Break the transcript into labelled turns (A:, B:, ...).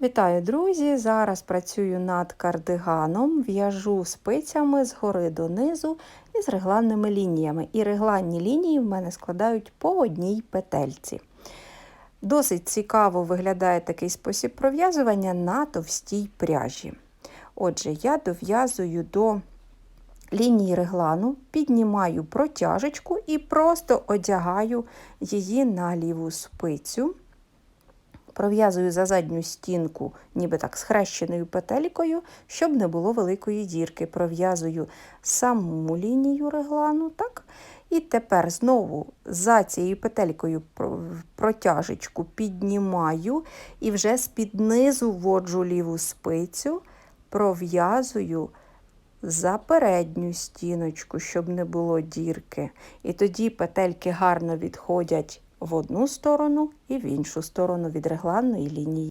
A: Вітаю, друзі! Зараз працюю над кардиганом, в'яжу спицями згори донизу і з регланними лініями. І регланні лінії в мене складають по одній петельці. Досить цікаво виглядає такий спосіб пров'язування на товстій пряжі. Отже, я дов'язую до лінії реглану, піднімаю протяжечку і просто одягаю її на ліву спицю. Пров'язую за задню стінку, ніби так схрещеною петелькою, щоб не було великої дірки. Пров'язую саму лінію реглану. так? І тепер знову за цією петелькою протяжечку піднімаю і вже з-під низу вводжу ліву спицю, пров'язую за передню стіночку, щоб не було дірки. І тоді петельки гарно відходять в одну сторону і в іншу сторону від регланної лінії.